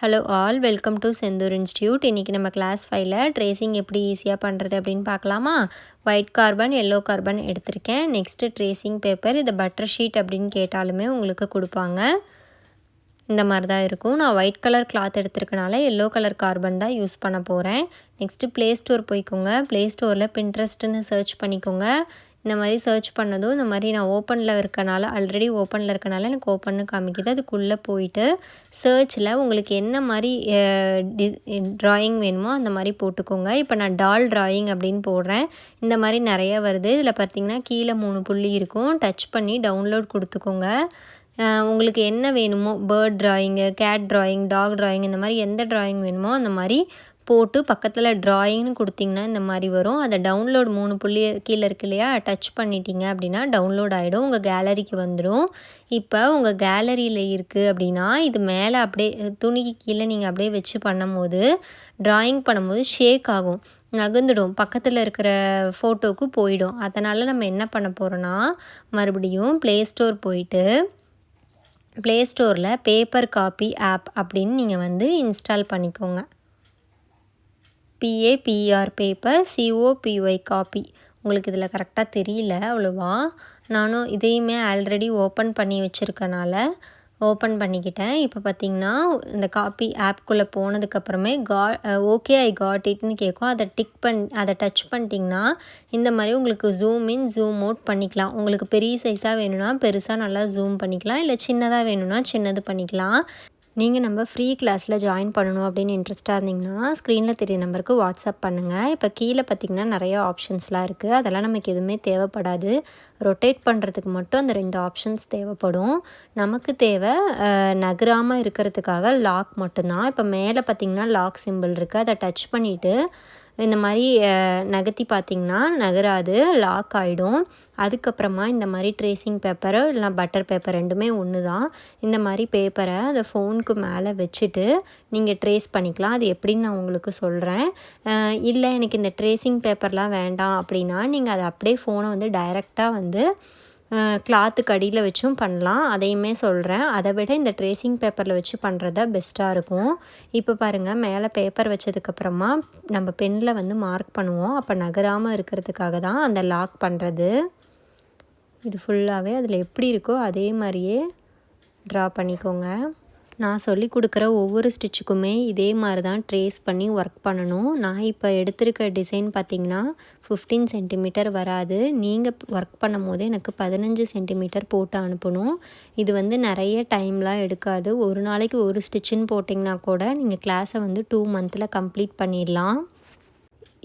Hello all welcome to Senthur institute இன்றைக்கி நம்ம class ஃபைவ்ல ட்ரேசிங் எப்படி ஈஸியாக பண்ணுறது அப்படின்னு பார்க்கலாமா? ஒயிட் கார்பன் எல்லோ கார்பன் எடுத்திருக்கேன். நெக்ஸ்ட்டு ட்ரேசிங் பேப்பர் இதை பட்டர் ஷீட் அப்படின்னு கேட்டாலுமே உங்களுக்கு கொடுப்பாங்க. இந்த மாதிரி தான் இருக்கும். நான் ஒயிட் கலர் கிளாத் எடுத்திருக்கனால எல்லோ கலர் கார்பன் தான் யூஸ் பண்ண போகிறேன் நெக்ஸ்ட்டு ப்ளே ஸ்டோர் போய்க்கோங்க. ப்ளே ஸ்டோரில் பின்ட்ரெஸ்ட்டுன்னு சர்ச் பண்ணிக்கோங்க. இந்த மாதிரி சர்ச் பண்ணதும் இந்த மாதிரி நான் ஓப்பனில் இருக்கனால ஆல்ரெடி ஓப்பனில் இருக்கனால எனக்கு ஓப்பன்னு காமிக்குது. அதுக்குள்ளே போயிட்டு சர்ச்சில் உங்களுக்கு என்ன மாதிரி ட்ராயிங் வேணுமோ அந்த மாதிரி போட்டுக்கோங்க. இப்போ நான் டால் ட்ராயிங் அப்படின்னு போடுறேன். இந்த மாதிரி நிறைய வருது. இதில் பார்த்திங்கன்னா கீழே மூணு புள்ளி இருக்கும். டச் பண்ணி டவுன்லோட் கொடுத்துக்கோங்க. உங்களுக்கு என்ன வேணுமோ bird drawing cat drawing dog drawing இந்த மாதிரி எந்த ட்ராயிங் வேணுமோ அந்த மாதிரி போட்டு பக்கத்தில் ட்ராயிங்னு கொடுத்திங்கன்னா இந்த மாதிரி வரும். அதை டவுன்லோட் மூணு புள்ளி கீழே இருக்கு இல்லையா? டச் பண்ணிட்டீங்க அப்படின்னா டவுன்லோட் ஆகிடும் உங்கள் கேலரிக்கு வந்துடும் இப்போ உங்கள் கேலரியில் இருக்குது அப்படின்னா இது மேலே அப்படியே துணிக்கு கீழே நீங்கள் அப்படியே வச்சு பண்ணும்போது ட்ராயிங் பண்ணும்போது ஷேக் ஆகும். நகர்ந்துடும். பக்கத்தில் இருக்கிற ஃபோட்டோவுக்கு போயிடும். அதனால் நம்ம என்ன பண்ண போகிறோன்னா மறுபடியும் ப்ளே ஸ்டோர் போயிட்டு ப்ளே ஸ்டோரில் பேப்பர் காப்பி ஆப் அப்படின்னு நீங்கள் வந்து இன்ஸ்டால் பண்ணிக்கோங்க. பிஏபிஆர் பேப்பர் சிஓபிஒய் காப்பி உங்களுக்கு இதில் கரெக்டாக தெரியல அவ்வளோவா? நானும் இதையுமே ஆல்ரெடி ஓப்பன் பண்ணி வச்சுருக்கனால ஓப்பன் பண்ணிக்கிட்டேன். இப்போ பார்த்திங்கன்னா இந்த காப்பி ஆப்குள்ளே போனதுக்கப்புறமே கா ஓகே ஐ காட் இட்னு கேட்கும் அதை டிக் பண் அதை டச் பண்ணிட்டிங்கன்னா இந்த மாதிரி உங்களுக்கு ஜூம் இன் ஜூம் அவுட் பண்ணிக்கலாம். உங்களுக்கு பெரிய சைஸாக வேணும்னா பெருசாக நல்லா ஜூம் பண்ணிக்கலாம். இல்லை சின்னதாக வேணும்னா சின்னது பண்ணிக்கலாம். நீங்கள் நம்ம ஃப்ரீ கிளாஸில் ஜாயின் பண்ணணும் அப்படின்னு இன்ட்ரெஸ்ட்டாக இருந்தீங்கன்னா ஸ்க்ரீனில் தெரிய நம்பருக்கு வாட்ஸ்அப் பண்ணுங்கள் இப்போ கீழே பார்த்திங்கன்னா நிறைய ஆப்ஷன்ஸ்லாம் இருக்குது அதெல்லாம் நமக்கு எதுவுமே தேவைப்படாது. ரொட்டேட் பண்ணுறதுக்கு மட்டும் அந்த ரெண்டு ஆப்ஷன்ஸ் தேவைப்படும். நமக்கு தேவை நகராமல் இருக்கிறதுக்காக லாக் மட்டும்தான். இப்போ மேலே பார்த்திங்கன்னா லாக் சிம்பிள் இருக்குது அதை டச் பண்ணிவிட்டு இந்த மாதிரி நகர்த்தி பார்த்திங்கன்னா நகராது லாக் ஆகிடும் அதுக்கப்புறமா இந்த மாதிரி ட்ரேசிங் பேப்பரோ இல்லைனா பட்டர் பேப்பர் ரெண்டுமே ஒன்று தான் இந்த மாதிரி பேப்பரை அந்த ஃபோனுக்கு மேலே வச்சுட்டு நீங்கள் ட்ரேஸ் பண்ணிக்கலாம். அது எப்படின்னு நான் உங்களுக்கு சொல்கிறேன் இல்லை எனக்கு இந்த ட்ரேசிங் பேப்பர்லாம் வேண்டாம் அப்படின்னா நீங்கள் அதை அப்படியே ஃபோனை வந்து டைரெக்டாக வந்து கிளாத்துக்கு அடியில் வச்சும் பண்ணலாம். அதையுமே சொல்கிறேன் அதை விட இந்த ட்ரேசிங் பேப்பரில் வச்சு பண்ணுறத பெஸ்ட்டாக இருக்கும். இப்போ பாருங்கள் மேலே பேப்பர் வச்சதுக்கப்புறமா நம்ம பெனில் வந்து மார்க் பண்ணுவோம். அப்போ நகராமல் இருக்கிறதுக்காக தான் அந்த லாக் பண்ணுறது இது ஃபுல்லாகவே அதில் எப்படி இருக்கோ அதே மாதிரியே ட்ரா பண்ணிக்கோங்க. நான் சொல்லி கொடுக்குற ஒவ்வொரு ஸ்டிச்சுக்குமே இதே மாதிரி தான் ட்ரேஸ் பண்ணி ஒர்க் பண்ணணும். நான் இப்போ எடுத்திருக்க டிசைன் பார்த்திங்கன்னா ஃபிஃப்டீன் சென்டிமீட்டர் வராது. நீங்கள் ஒர்க் பண்ணும் போது எனக்கு பதினஞ்சு சென்டிமீட்டர் போட்டு அனுப்பணும். இது வந்து நிறைய டைம்லாம் எடுக்காது. ஒரு நாளைக்கு ஒரு ஸ்டிச்சுன்னு போட்டிங்கன்னா கூட நீங்கள் கிளாஸை வந்து டூ மந்தில் கம்ப்ளீட் பண்ணிடலாம்.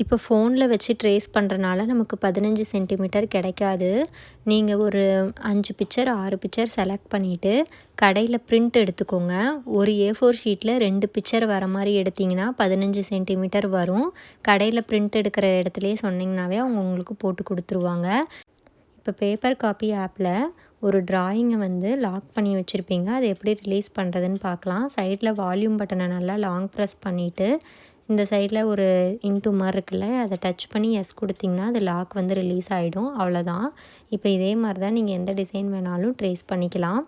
இப்போ ஃபோனில் வச்சு ட்ரேஸ் பண்ணுறனால நமக்கு பதினஞ்சு சென்டிமீட்டர் கிடைக்காது. நீங்கள் ஒரு அஞ்சு பிக்சர் ஆறு பிக்சர் செலக்ட் பண்ணிவிட்டு கடையில் ப்ரிண்ட் எடுத்துக்கோங்க. ஒரு ஏ ஃபோர் ஷீட்டில் ரெண்டு பிக்சர் வர மாதிரி எடுத்திங்கன்னா பதினஞ்சு சென்டிமீட்டர் வரும். கடையில் ப்ரிண்ட் எடுக்கிற இடத்துலையே சொன்னிங்கனாவே அவங்க உங்களுக்கு போட்டு கொடுத்துருவாங்க. இப்போ பேப்பர் காப்பி ஆப்பில் ஒரு ட்ராயிங்கை வந்து லாக் பண்ணி வச்சுருப்பீங்க. அதை எப்படி ரிலீஸ் பண்ணுறதுன்னு பார்க்கலாம். சைடில் வால்யூம் பட்டனை நல்லா லாங் ப்ரெஸ் பண்ணிவிட்டு இந்த சைடில் ஒரு இன்ட்டு மாதிரி இருக்குல்ல அதை டச் பண்ணி எஸ் கொடுத்திங்கன்னா அது லாக் வந்து ரிலீஸ் ஆகிடும் அவ்வளோதான் இப்போ இதே மாதிரி தான் நீங்கள் எந்த டிசைன் வேணாலும் ட்ரேஸ் பண்ணிக்கலாம்.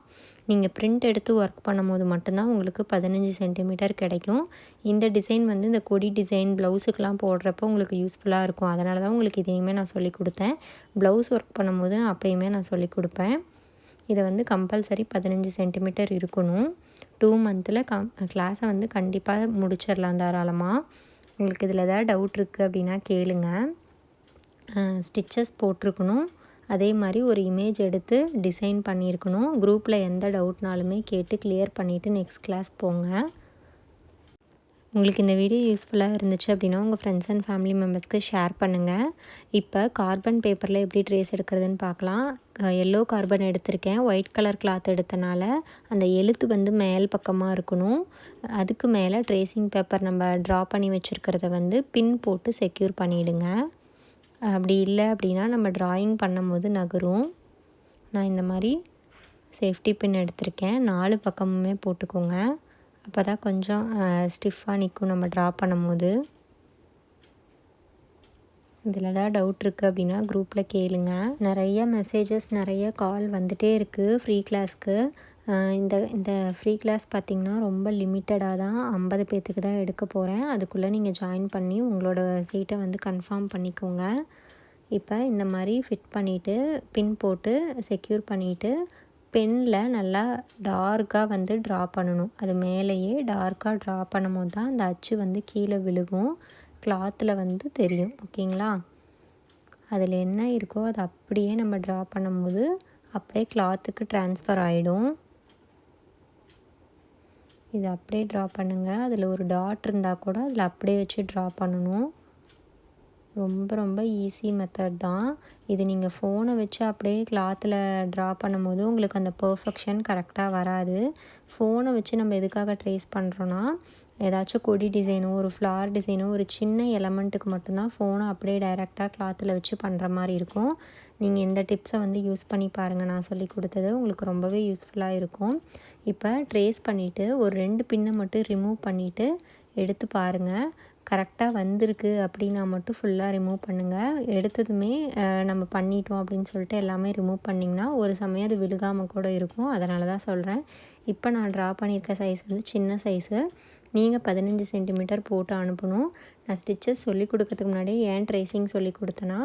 நீங்கள் பிரிண்ட் எடுத்து ஒர்க் பண்ணும்போது மட்டும்தான் உங்களுக்கு பதினஞ்சு சென்டிமீட்டர் கிடைக்கும். இந்த டிசைன் வந்து இந்த கொடி டிசைன் ப்ளவுஸுக்கெலாம் போடுறப்போ உங்களுக்கு யூஸ்ஃபுல்லாக இருக்கும். அதனால தான் உங்களுக்கு இதையுமே நான் சொல்லி கொடுத்தேன். ப்ளவுஸ் ஒர்க் பண்ணும்போது அப்போயுமே நான் சொல்லி கொடுப்பேன். இதை வந்து கம்பல்சரி பதினஞ்சு சென்டிமீட்டர் இருக்கணும். டூ மந்தில் கம் கிளாஸை வந்து கண்டிப்பாக முடிச்சிடலாம் தாராளமாக உங்களுக்கு இதில் ஏதாவது டவுட் இருக்குது அப்படின்னா கேளுங்க. ஸ்டிச்சஸ் போட்டிருக்கணும். அதே மாதிரி ஒரு இமேஜ் எடுத்து டிசைன் பண்ணியிருக்கணும். குரூப்பில் எந்த டவுட்னாலுமே கேட்டு கிளியர் பண்ணிவிட்டு நெக்ஸ்ட் கிளாஸ் போங்க. உங்களுக்கு இந்த வீடியோ யூஸ்ஃபுல்லாக இருந்துச்சு அப்படின்னா உங்கள் ஃப்ரெண்ட்ஸ் அண்ட் ஃபேமிலி மெம்பர்ஸ்க்கு ஷேர் பண்ணுங்கள் இப்போ கார்பன் பேப்பரில் எப்படி ட்ரேஸ் எடுக்கிறதுன்னு பார்க்கலாம். எல்லோ கார்பன் எடுத்திருக்கேன். ஒயிட் கலர் கிளாத் எடுத்தனால அந்த எழுத்து வந்து மேல் பக்கமாக இருக்கணும். அதுக்கு மேலே ட்ரேசிங் பேப்பர் நம்ம ட்ரா பண்ணி வச்சுருக்கிறத வந்து பின் போட்டு செக்யூர் பண்ணிவிடுங்க அப்படி இல்லை அப்படின்னா நம்ம ட்ராயிங் பண்ணும்போது நகரும். நான் இந்த மாதிரி சேஃப்டி பின் எடுத்திருக்கேன். நாலு பக்கமுமே போட்டுக்கோங்க. அப்போ தான் கொஞ்சம் ஸ்டிஃபாக நிற்கும் நம்ம ட்ரா பண்ணும்போது. இதில் தான் டவுட் இருக்குது அப்படின்னா குரூப்பில் கேளுங்க. நிறைய மெசேஜஸ் நிறைய கால் வந்துகிட்டே இருக்குது ஃப்ரீ கிளாஸ்க்கு இந்த இந்த ஃப்ரீ கிளாஸ் பார்த்திங்கன்னா ரொம்ப லிமிட்டடாக தான் ஐம்பது பேர்த்துக்கு தான் எடுக்க போகிறேன் அதுக்குள்ளே நீங்கள் ஜாயின் பண்ணி உங்களோட சீட்டை வந்து கன்ஃபார்ம் பண்ணிக்கோங்க. இப்போ இந்த மாதிரி ஃபிட் பண்ணிவிட்டு பின் போட்டு செக்யூர் பண்ணிவிட்டு பெனில் நல்லா டார்க்காக வந்து ட்ரா பண்ணணும். அது மேலேயே டார்க்காக ட்ரா பண்ணும்போது தான் அந்த அச்சு வந்து கீழே விழுகும். கிளாத்தில் வந்து தெரியும். ஓகேங்களா? அதில் என்ன இருக்கோ அதை அப்படியே நம்ம ட்ரா பண்ணும்போது அப்படியே கிளாத்துக்கு ட்ரான்ஸ்ஃபர் ஆகிடும் இது அப்படியே ட்ரா பண்ணுங்கள் அதில் ஒரு டாட் இருந்தால் கூட அதில் அப்படியே வச்சு ட்ரா பண்ணணும். ரொம்ப ரொம்ப ஈஸி மெத்தட் தான். இது நீங்கள் ஃபோனை வச்சு அப்படியே கிளாத்தில் ட்ரா பண்ணும்போது உங்களுக்கு அந்த பர்ஃபெக்ஷன் கரெக்டாக வராது. ஃபோனை வச்சு நம்ம எதுக்காக ட்ரேஸ் பண்ணுறோன்னா ஏதாச்சும் கொடி டிசைனோ ஒரு ஃப்ளார் டிசைனோ ஒரு சின்ன எலமெண்ட்டுக்கு மட்டும்தான் ஃபோனை அப்படியே டைரெக்டாக கிளாத்தில் வச்சு பண்ணுற மாதிரி இருக்கும். நீங்கள் இந்த டிப்ஸை வந்து யூஸ் பண்ணி பாருங்கள் நான் சொல்லி கொடுத்தது உங்களுக்கு ரொம்பவே யூஸ்ஃபுல்லாக இருக்கும். இப்போ ட்ரேஸ் பண்ணிவிட்டு ஒரு ரெண்டு பின்னை மட்டும் ரிமூவ் பண்ணிவிட்டு எடுத்து பாருங்கள் கரெக்டாக வந்திருக்கு அப்படின்னா மட்டும் ஃபுல்லாக ரிமூவ் பண்ணுங்கள் எடுத்ததுமே நம்ம பண்ணிட்டோம் அப்படின்னு சொல்லிட்டு எல்லாமே ரிமூவ் பண்ணிங்கன்னா ஒரு சமயம் அது விழுகாமல் கூட இருக்கும். அதனால தான் சொல்கிறேன் இப்போ நான் ட்ரா பண்ணியிருக்க சைஸ் வந்து சின்ன சைஸு நீங்கள் பதினஞ்சு சென்டிமீட்டர் போட்டு அனுப்பணும். நான் ஸ்டிச்சஸ் சொல்லி கொடுக்கறதுக்கு முன்னாடி ஏன் ட்ரேசிங் சொல்லி கொடுத்தேன்னா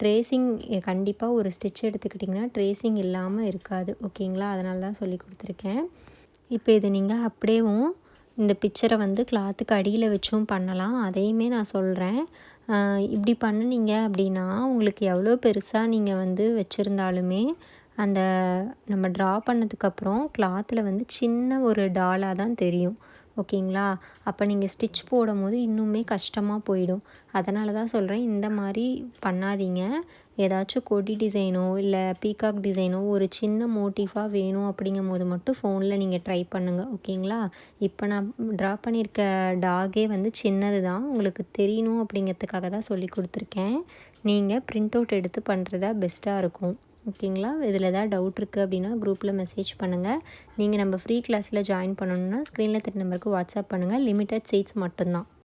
ட்ரேசிங் கண்டிப்பாக ஒரு ஸ்டிச் எடுத்துக்கிட்டிங்கன்னா ட்ரேசிங் இல்லாமல் இருக்காது. ஓகேங்களா அதனால தான் சொல்லி கொடுத்துருக்கேன். இப்போ இது நீங்கள் அப்படியேவும் இந்த பிக்சரை வந்து கிளாத்துக்கு அடியில் வச்சும் பண்ணலாம். அதையுமே நான் சொல்கிறேன் இப்படி பண்ணினீங்க அப்படின்னா உங்களுக்கு எவ்வளோ பெருசாக நீங்கள் வந்து வச்சுருந்தாலுமே அந்த நம்ம ட்ரா பண்ணதுக்கப்புறம் கிளாத்தில் வந்து சின்ன ஒரு டாலாக தான் தெரியும். ஓகேங்களா? அப்போ நீங்கள் ஸ்டிச் போடும் போது இன்னுமே கஷ்டமாக போயிடும். அதனால தான் சொல்கிறேன் இந்த மாதிரி பண்ணாதீங்க. ஏதாச்சும் கொடி டிசைனோ இல்லை பீகாக் டிசைனோ ஒரு சின்ன மோட்டிஃபாக வேணும் அப்படிங்கும் போது மட்டும் ஃபோனில் நீங்கள் ட்ரை பண்ணுங்கள் ஓகேங்களா? இப்போ நான் ட்ரா பண்ணியிருக்க டாகே வந்து சின்னது தான். உங்களுக்கு தெரியணும் அப்படிங்கிறதுக்காக தான் சொல்லி கொடுத்துருக்கேன். நீங்கள் ப்ரிண்ட் அவுட் எடுத்து பண்ணுறதா பெஸ்ட்டாக இருக்கும். ஓகேங்களா? இதில் எதாவது டவுட் இருக்குது அப்படின்னா குரூப்பில் மெசேஜ் பண்ணுங்கள் நீங்கள் நம்ம ஃப்ரீ கிளாஸில் ஜாயின் பண்ணணுன்னா ஸ்க்ரீனில் தெரிய நம்பருக்கு வாட்ஸ்அப் பண்ணுங்கள் லிமிட்டட் சீட்ஸ் மட்டும்தான்.